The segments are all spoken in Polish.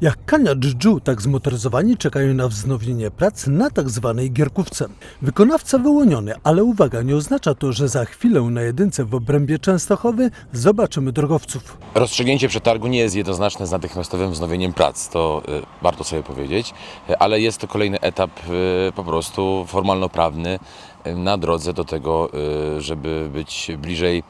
Jak Kania Dżdżu, tak zmotoryzowani czekają na wznowienie prac na tak zwanej gierkówce. Wykonawca wyłoniony, ale uwaga, nie oznacza to, że za chwilę na jedynce w obrębie Częstochowy zobaczymy drogowców. Rozstrzygnięcie przetargu nie jest jednoznaczne z natychmiastowym wznowieniem prac, to y, warto sobie powiedzieć, ale jest to kolejny etap y, po prostu formalno-prawny na drodze do tego, y, żeby być bliżej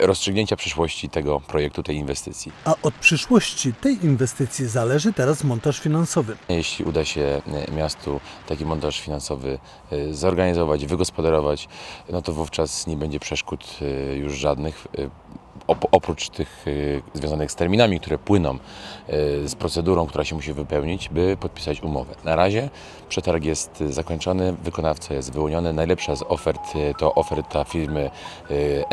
rozstrzygnięcia przyszłości tego projektu, tej inwestycji. A od przyszłości tej inwestycji zależy teraz montaż finansowy. Jeśli uda się y, miastu taki montaż finansowy y, zorganizować, wygospodarować, no to wówczas nie będzie przeszkód już żadnych. Op- Oprócz tych y, związanych z terminami, które płyną y, z procedurą, która się musi wypełnić, by podpisać umowę. Na razie przetarg jest zakończony, wykonawca jest wyłoniony. Najlepsza z ofert y, to oferta firmy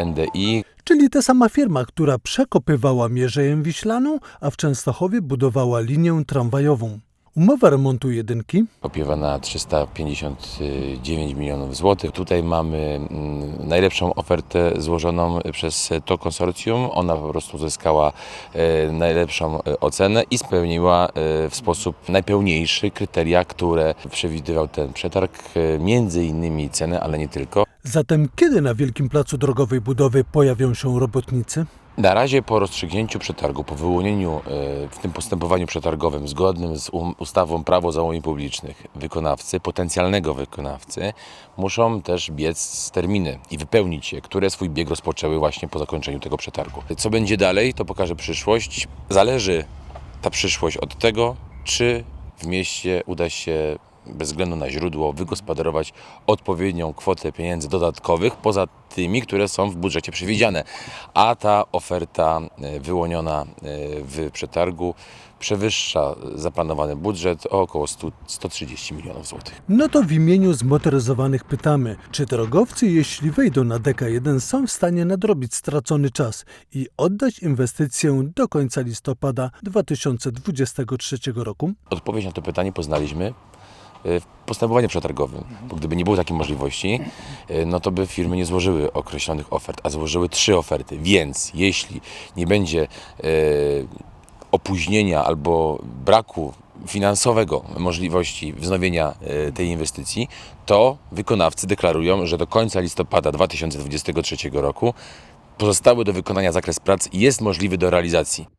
NDI, Czyli ta sama firma, która przekopywała Mierzeję Wiślaną, a w Częstochowie budowała linię tramwajową. Umowa remontu jedynki opiewa na 359 milionów złotych. Tutaj mamy mm, najlepszą ofertę złożoną przez to konsorcjum. Ona po prostu uzyskała e, najlepszą e, ocenę i spełniła e, w sposób najpełniejszy kryteria, które przewidywał ten przetarg, między innymi cenę, ale nie tylko. Zatem kiedy na Wielkim Placu Drogowej Budowy pojawią się robotnicy? Na razie po rozstrzygnięciu przetargu, po wyłonieniu e, w tym postępowaniu przetargowym zgodnym z um- ustawą Prawo zamówień publicznych wykonawcy, potencjalnego wykonawcy, muszą też biec z terminy i wypełnić je, które swój bieg rozpoczęły właśnie po zakończeniu tego przetargu. Co będzie dalej, to pokaże przyszłość. Zależy ta przyszłość od tego, czy w mieście uda się bez względu na źródło wygospodarować odpowiednią kwotę pieniędzy dodatkowych poza tymi, które są w budżecie przewidziane. A ta oferta e, wyłoniona e, w przetargu przewyższa zaplanowany budżet o około 100, 130 milionów złotych. No to w imieniu zmotoryzowanych pytamy, czy drogowcy, jeśli wejdą na DK1, są w stanie nadrobić stracony czas i oddać inwestycję do końca listopada 2023 roku? Odpowiedź na to pytanie poznaliśmy w postępowaniu przetargowym, bo gdyby nie było takiej możliwości, e, no to by firmy nie złożyły określonych ofert, a złożyły trzy oferty. Więc jeśli nie będzie e, opóźnienia albo braku finansowego możliwości wznowienia tej inwestycji, to wykonawcy deklarują, że do końca listopada 2023 roku pozostały do wykonania zakres prac jest możliwy do realizacji.